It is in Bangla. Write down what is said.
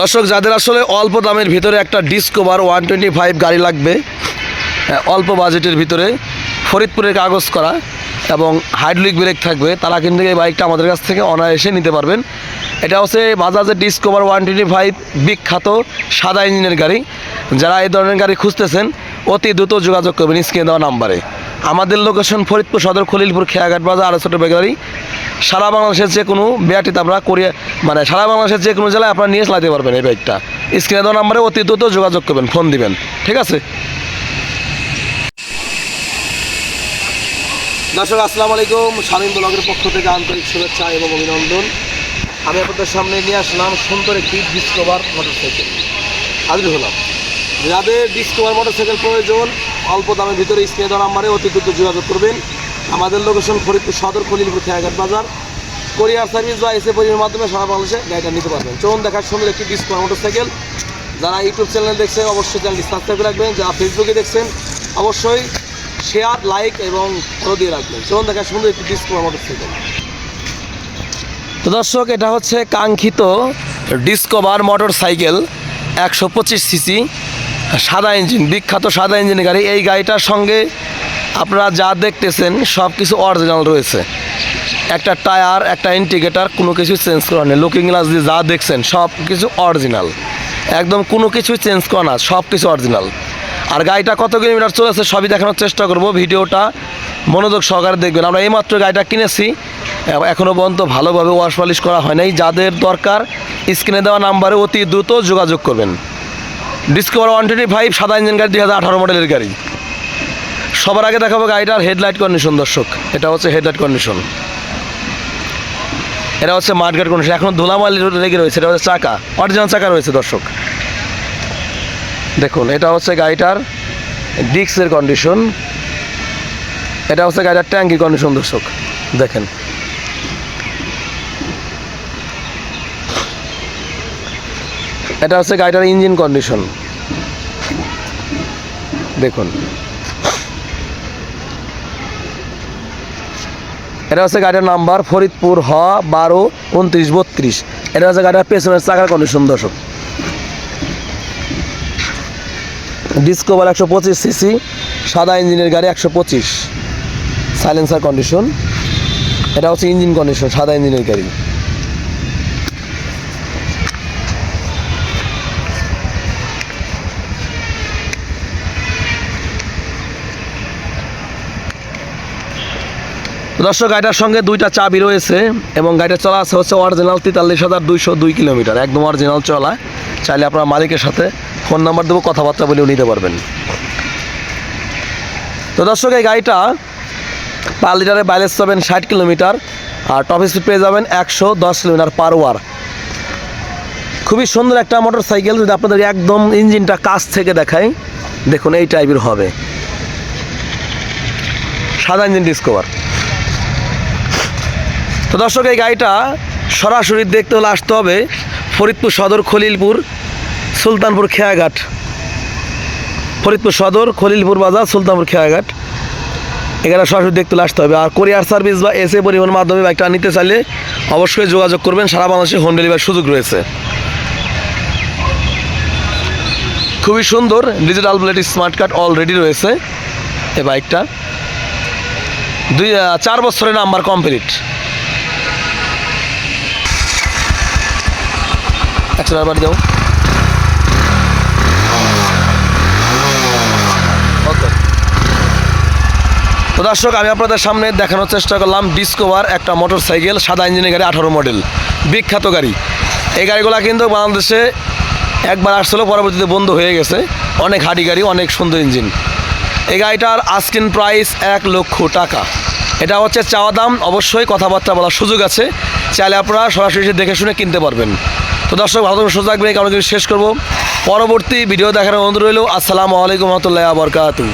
দর্শক, যাদের আসলে অল্প দামের ভিতরে একটা ডিসকোভার ওয়ান টোয়েন্টি ফাইভ গাড়ি লাগবে অল্প বাজেটের ভিতরে, ফরিদপুরের কাগজ করা এবং হাইড্রোলিক ব্রেক থাকবে, তারা কিন্তু এই বাইকটা আমাদের কাছ থেকে অনায়াসে নিতে পারবেন। এটা হচ্ছে বাজাজের ডিসকোভার ওয়ান টোয়েন্টি ফাইভ বিখ্যাত সাদা ইঞ্জিনের গাড়ি। যারা এই ধরনের গাড়ি খুঁজতেছেন, অতি দ্রুত যোগাযোগ করবেন স্ক্রিনে দেওয়া নাম্বারে। আমাদের লোকেশন ফরিদপুর সদর খলিলপুর খেয়াঘাট বাজার ছোটো বেগারি সারা বাংলাদেশের যে কোনো বিআরটিতে আপনারা করিয়ে মানে সারা বাংলাদেশের যে কোনো জেলায় আপনারা নিয়ে চালাতে পারবেন এই বাইকটা স্ক্রিনে দেওয়া নাম্বারে অতি দ্রুত যোগাযোগ করবেন ফোন দিবেন, ঠিক আছে? দর্শক, আসসালামু আলাইকুম। স্বামী ব্লগের পক্ষ থেকে আন্তরিক শুভেচ্ছা এবং অভিনন্দন। আমি আপনাদের সামনে নিয়ে আসলাম সুন্দর একটি ডিসকভার মোটরসাইকেল হাজির হলাম। যাদের ডিসকভার মোটরসাইকেল প্রয়োজন, অল্প দামের ভিতরে স্ক্রিনে দেওয়া নাম্বারে অতি দ্রুত যোগাযোগ করবেন। আমাদের লোকেশন ফরিদপুর সদর খলিলপুর খেয়াঘাট বাজার। কোরিয়ার সার্ভিস বা এসে পরিমাণের মাধ্যমে সারা বাংলাদেশে গাড়িটা নিতে পারবেন। চলুন দেখার সুন্দর একটি ডিসকভার মোটরসাইকেল যারা ইউটিউব চ্যানেল দেখছেন অবশ্যই চ্যানেলটি সাবস্ক্রাইব করে রাখবেন। যারা ফেসবুকে দেখছেন, অবশ্যই শেয়ার লাইক এবং ফলো দিয়ে রাখবেন। চলুন দেখার সুন্দর একটি ডিসকভার মোটরসাইকেল তো দর্শক, এটা হচ্ছে কাঙ্ক্ষিত ডিসকভার মোটর সাইকেল একশো পঁচিশ সিসি সাদা ইঞ্জিন বিখ্যাত সাদা ইঞ্জিনের গাড়ি। এই গাড়িটার সঙ্গে আপনারা যা দেখতেছেন সব কিছু অরিজিনাল রয়েছে। একটা টায়ার, একটা ইন্ডিকেটার, কোনো কিছু চেঞ্জ করা নেই। লুকিং গ্লাস দিয়ে যা দেখছেন, সব কিছু অরিজিনাল একদম কোনো কিছুই চেঞ্জ করা না, সব কিছু অরিজিনাল আর গাড়িটা কত কিলোমিটার চলেছে, সবই দেখানোর চেষ্টা করব ভিডিওটা। মনোযোগ সহকারে দেখবেন। আমরা এইমাত্র গাড়িটা কিনেছি। এখনও পর্যন্ত ভালোভাবে ওয়াশ পলিশ করা হয় নাই। যাদের দরকার স্ক্রিনে দেওয়া নাম্বারে অতি দ্রুত যোগাযোগ করবেন। ডিসকভার ওয়ান টোয়েন্টি ফাইভ সাদা ইঞ্জিন গাড়ি, দুই হাজার আঠারো মডেলের গাড়ি। সবার আগে দেখাবো গাড়িটার হেডলাইট কন্ডিশন দর্শক। এটা হচ্ছে হেডলাইট কন্ডিশন এটা হচ্ছে মাঠঘাট কন্ডিশন এখন ধুলামালি লেগে রয়েছে, এটা হচ্ছে চাকা, অরিজিনাল চাকা রয়েছে দর্শক। দেখুন, এটা হচ্ছে গাড়িটার ডিক্সের কন্ডিশন এটা হচ্ছে গাড়িটার ট্যাঙ্কির কন্ডিশন দর্শক, দেখেন। এটা হচ্ছে গাড়িটার ইঞ্জিন কন্ডিশন দেখুন। এটা হচ্ছে গাড়ির নাম্বার, ফরিদপুর হ, বারো, উনত্রিশ, বত্রিশ। এটা হচ্ছে গাড়ির পেছনের চাকার কন্ডিশন দর্শক। ডিসকোভার একশো পঁচিশ সিসি সাদা ইঞ্জিনের গাড়ি একশো পঁচিশ। সাইলেন্সার কন্ডিশন এটা হচ্ছে ইঞ্জিন কন্ডিশন সাদা ইঞ্জিনের গাড়ি। দর্শক, গাড়িটার সঙ্গে দুইটা চাবি রয়েছে এবং গাড়িটা চলা আছে হচ্ছে অরিজিনাল তেতাল্লিশ হাজার দুইশো দুই কিলোমিটার। একদম অরিজিনাল চলা। চাইলে আপনার মালিকের সাথে ফোন নাম্বার দেবো, কথাবার্তা বলেও নিতে পারবেন। তো দর্শক, এই গাড়িটা পার লিটারে বাইলেজ পাবেন ষাট কিলোমিটার আর টপ স্পিড পেয়ে যাবেন একশো দশ কিলোমিটার পার ওয়ার খুবই সুন্দর একটা মোটর সাইকেল যদি আপনাদের একদম ইঞ্জিনটা কাছ থেকে দেখাই, দেখুন এই টাইপের হবে। সাদা ইঞ্জিন ডিসকভার তো দর্শক, এই গাড়িটা সরাসরি দেখতে হলে আসতে হবে ফরিদপুর সদর খলিলপুর সুলতানপুর খেয়াঘাট। ফরিদপুর সদর খলিলপুর বাজার সুলতানপুর খেয়াঘাট। এখানে সরাসরি দেখতে আসতে হবে। আর কোরিয়ার সার্ভিস বা এসে পরিবহনের মাধ্যমে বাইকটা নিতে চাইলে অবশ্যই যোগাযোগ করবেন। সারা বাংলাদেশে হোম ডেলিভারির সুযোগ রয়েছে। খুবই সুন্দর digital plate smart card already রয়েছে। এই বাইকটা দুই চার বছরের নাম্বার কমপ্লিট একশো টাকা দাও তো দর্শক, আমি আপনাদের সামনে দেখানোর চেষ্টা করলাম ডিসকভার একটা মোটর সাইকেল সাদা ইঞ্জিনের গাড়ি, আঠারো মডেল, বিখ্যাত গাড়ি। এই গাড়িগুলো কিন্তু বাংলাদেশে একবার আসছিল, পরবর্তীতে বন্ধ হয়ে গেছে। অনেক হাডি গাড়ি, অনেক সুন্দর ইঞ্জিন। এই গাড়িটার আস্কিন প্রাইস এক লক্ষ টাকা। এটা হচ্ছে চাওয়া দাম, অবশ্যই কথাবার্তা বলার সুযোগ আছে। চাইলে আপনারা সরাসরি দেখে শুনে কিনতে পারবেন। তো দর্শক, ভালো সুযোগ থাকবে কারণ শেষ করব। পরবর্তী ভিডিও দেখার অনুরোধ রইল। আসসালামু আলাইকুম রহমতুল্লাহ বরকাতু